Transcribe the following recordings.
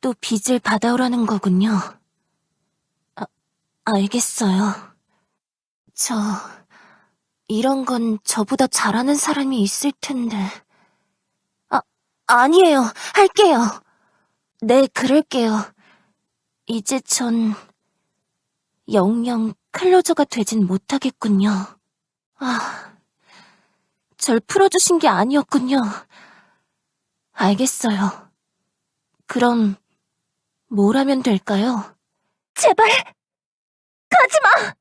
또 빚을 받아오라는 거군요. 아, 알겠어요. 저, 이런 건 저보다 잘하는 사람이 있을 텐데. 아, 아니에요. 할게요. 네, 그럴게요. 이제 전 영영 클로저가 되진 못하겠군요. 아, 절 풀어주신 게 아니었군요. 알겠어요. 그럼 뭘 하면 될까요? 제발 가지 마.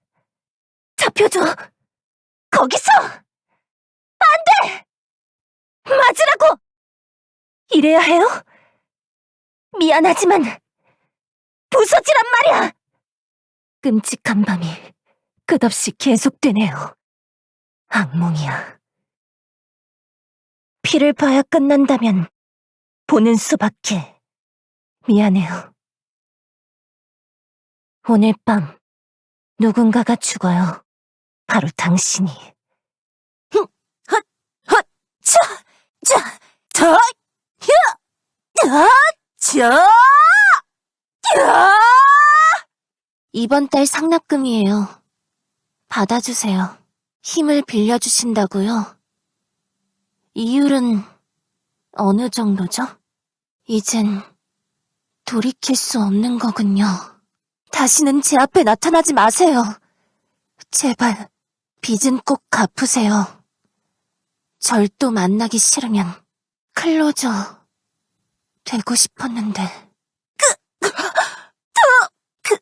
잡혀줘. 거기서 안 돼. 맞으라고. 이래야 해요? 미안하지만 부서지란 말이야. 끔찍한 밤이 끝없이 계속되네요. 악몽이야. 피를 봐야 끝난다면 보는 수밖에. 미안해요. 오늘 밤 누군가가 죽어요. 바로 당신이. 흠, 헛, 헛, 차, 자, 더, 혀, 아, 자, 야! 이번 달 상납금이에요. 받아주세요. 힘을 빌려주신다고요? 이율은 어느 정도죠? 이젠 돌이킬 수 없는 거군요. 다시는 제 앞에 나타나지 마세요. 제발, 빚은 꼭 갚으세요. 절 또 만나기 싫으면 클로저 되고 싶었는데. 그, 그, 그,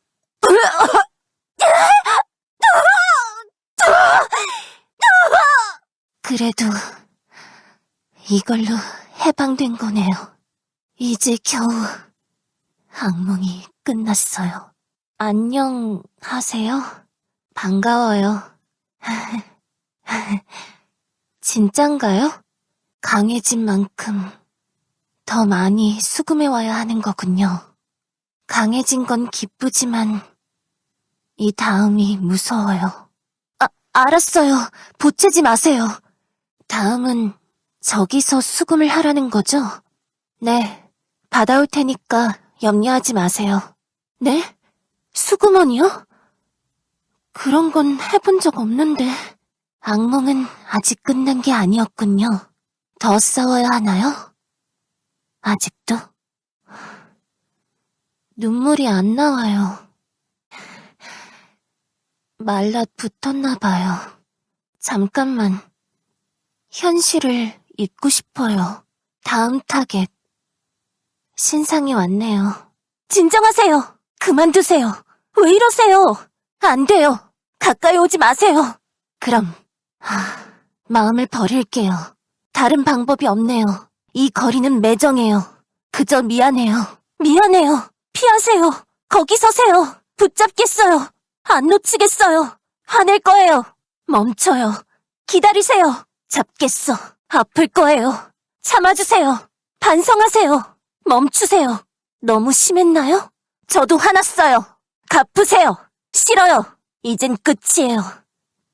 그래도 이걸로 해방된 거네요. 이제 겨우 악몽이 끝났어요. 안녕 하세요. 반가워요. 진짠가요? 강해진 만큼 더 많이 수금해와야 하는 거군요. 강해진 건 기쁘지만 이 다음이 무서워요. 아, 알았어요. 보채지 마세요. 다음은 저기서 수금을 하라는 거죠? 네, 받아올 테니까 염려하지 마세요. 네? 수금원이요? 그런 건 해본 적 없는데. 악몽은 아직 끝난 게 아니었군요. 더 싸워야 하나요? 아직도? 눈물이 안 나와요. 말라 붙었나 봐요. 잠깐만. 현실을 잊고 싶어요. 다음 타겟. 신상이 왔네요. 진정하세요. 그만두세요. 왜 이러세요? 안 돼요. 가까이 오지 마세요. 그럼, 하, 마음을 버릴게요. 다른 방법이 없네요. 이 거리는 매정해요. 그저 미안해요. 미안해요. 피하세요. 거기 서세요. 붙잡겠어요. 안 놓치겠어요. 화낼 거예요. 멈춰요. 기다리세요. 잡겠어. 아플 거예요. 참아주세요. 반성하세요. 멈추세요. 너무 심했나요? 저도 화났어요. 갚으세요. 싫어요. 이젠 끝이에요.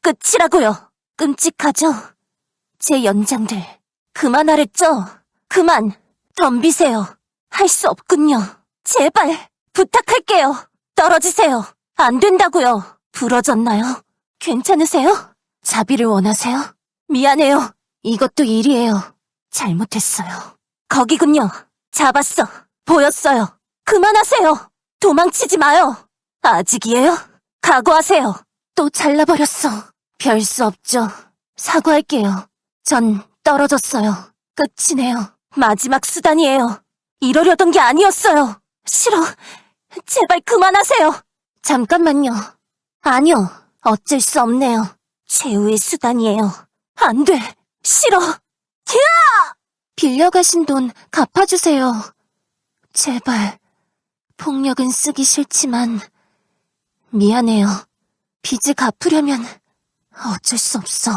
끝이라고요. 끔찍하죠? 제 연장들. 그만하랬죠? 그만. 덤비세요. 할 수 없군요. 제발. 부탁할게요. 떨어지세요. 안 된다고요. 부러졌나요? 괜찮으세요? 자비를 원하세요? 미안해요. 이것도 일이에요. 잘못했어요. 거기군요. 잡았어. 보였어요. 그만하세요. 도망치지 마요. 아직이에요? 각오하세요. 또 잘라버렸어. 별 수 없죠. 사과할게요. 전 떨어졌어요. 끝이네요. 마지막 수단이에요. 이러려던 게 아니었어요. 싫어. 제발 그만하세요. 잠깐만요. 아니요. 어쩔 수 없네요. 최후의 수단이에요. 안 돼. 싫어. 야! 빌려가신 돈 갚아주세요. 제발. 폭력은 쓰기 싫지만, 미안해요. 빚을 갚으려면 어쩔 수 없어.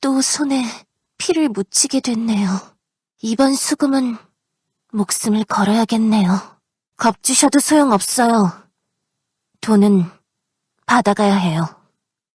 또 손에 피를 묻히게 됐네요. 이번 수금은 목숨을 걸어야겠네요. 겁주셔도 소용없어요. 돈은 받아가야 해요.